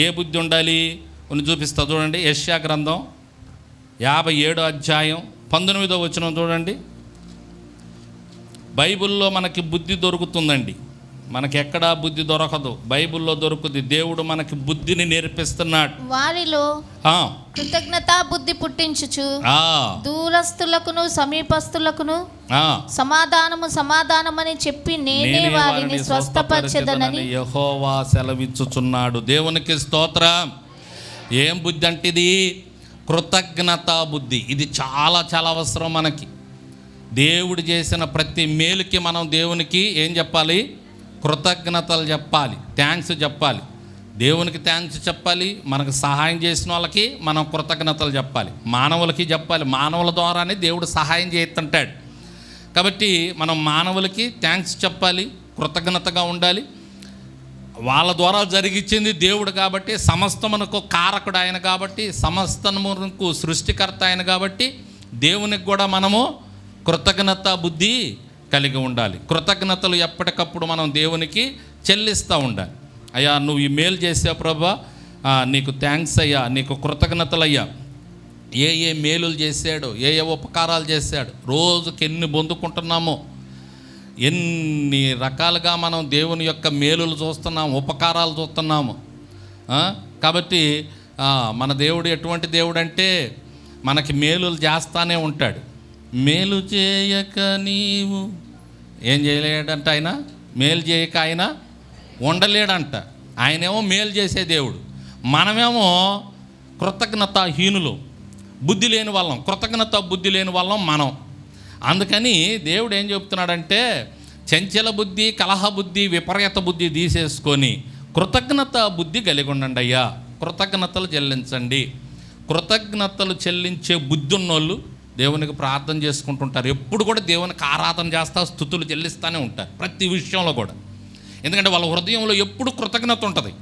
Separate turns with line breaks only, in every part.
ఏ బుద్ధి ఉండాలి? అని చూపిస్తా. చూడండి యష్యా గ్రంథం యాభై ఏడో అధ్యాయం పంతొమ్మిదో వచ్చిన చూడండి. బైబిల్లో మనకి బుద్ధి దొరుకుతుందండి. మనకి ఎక్కడా బుద్ధి దొరకదు. బైబిల్లో దొరుకుతుంది. దేవుడు మనకి బుద్ధిని నేర్పిస్తున్నాడు.
వారిలో కృతజ్ఞతా బుద్ధి పుట్టించుచు
ఆ,
దూరస్తులకును సమీపస్తులకును. సమాధానము సమాధానమని చెప్పి నేనే
నేనే
వారిని స్వస్థపరచెదనని
యహోవా సెలవిచ్చుచున్నాడు. దేవునికి స్తోత్రం. ఏం బుద్ధి అంటే ఇది? కృతజ్ఞత బుద్ధి. ఇది చాలా చాలా అవసరం మనకి. దేవుడు చేసిన ప్రతి మేలుకి మనం దేవునికి ఏం చెప్పాలి? కృతజ్ఞతలు చెప్పాలి థ్యాంక్స్ చెప్పాలి. దేవునికి థ్యాంక్స్ చెప్పాలి మనకు సహాయం చేసిన వాళ్ళకి మనం కృతజ్ఞతలు చెప్పాలి. మానవులకి చెప్పాలి మానవుల ద్వారానే దేవుడు సహాయం చేస్తుంటాడు. కాబట్టి మనం మానవులకి థ్యాంక్స్ చెప్పాలి కృతజ్ఞతగా ఉండాలి. వాళ్ళ ద్వారా జరిగించింది దేవుడు కాబట్టి సమస్తమునకు కారకుడు ఆయన కాబట్టి సమస్తమునకు సృష్టికర్త ఆయన కాబట్టి దేవునికి కూడా మనము కృతజ్ఞత బుద్ధి కలిగి ఉండాలి. కృతజ్ఞతలు ఎప్పటికప్పుడు మనం దేవునికి చెల్లిస్తూ ఉండాలి. అయ్యా నువ్వు ఈ మేలు చేసావు ప్రభా. నీకు థ్యాంక్స్ అయ్యా నీకు కృతజ్ఞతలు అయ్యా ఏ ఏ మేలులు చేశాడు ఏ ఏ ఉపకారాలు చేశాడు రోజుకి ఎన్ని పొందుకుంటున్నామో ఎన్ని రకాలుగా మనం దేవుని యొక్క మేలులు చూస్తున్నాము ఉపకారాలు చూస్తున్నాము. కాబట్టి మన దేవుడు ఎటువంటి దేవుడు అంటే మనకి మేలులు చేస్తానే ఉంటాడు. మేలు చేయక నీవు. ఏం చేయలేడంట ఆయన? మేలు చేయక ఆయన ఉండలేడంట ఆయనేమో మేలు చేసే దేవుడు. మనమేమో కృతజ్ఞత హీనులు బుద్ధి లేని వాళ్ళం. కృతజ్ఞత బుద్ధి లేని వాళ్ళం మనం. అందుకని దేవుడు ఏం చెప్తున్నాడంటే చంచల బుద్ధి కలహ బుద్ధి విపరీత బుద్ధి తీసేసుకొని కృతజ్ఞత బుద్ధి కలిగి ఉండండి అయ్యా. కృతజ్ఞతలు చెల్లించండి. కృతజ్ఞతలు చెల్లించే బుద్ధి ఉన్నోళ్ళు దేవునికి ప్రార్థన చేసుకుంటుంటారు. ఎప్పుడు కూడా దేవునికి ఆరాధన చేస్తా స్థుతులు చెల్లిస్తూనే ఉంటారు. ప్రతి విషయంలో కూడా. ఎందుకంటే వాళ్ళ హృదయంలో ఎప్పుడు కృతజ్ఞత ఉంటుంది.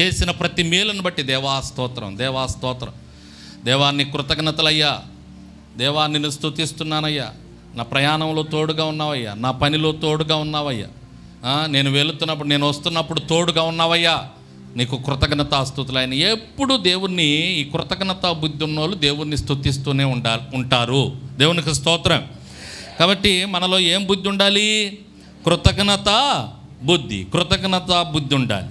చేసిన ప్రతి మేలును బట్టి దేవా స్తోత్రం దేవా స్తోత్రం. దేవాన్ని కృతజ్ఞతలయ్యా. దేవా నిన్ను స్తుతిస్తున్నానయ్యా. నా ప్రయాణంలో తోడుగా ఉన్నావయ్యా. నా పనిలో తోడుగా ఉన్నావయ్యా. నేను వెళుతున్నప్పుడు నేను వస్తున్నప్పుడు తోడుగా ఉన్నావయ్యా. నీకు కృతజ్ఞతాస్తుతులు ఆయన. ఎప్పుడు దేవుణ్ణి ఈ కృతజ్ఞత బుద్ధి ఉన్నోళ్ళు దేవుణ్ణి స్థుతిస్తూనే ఉండా ఉంటారు. దేవునికి స్తోత్రం. కాబట్టి మనలో ఏం బుద్ధి ఉండాలి? కృతజ్ఞత బుద్ధి. కృతజ్ఞత బుద్ధి ఉండాలి.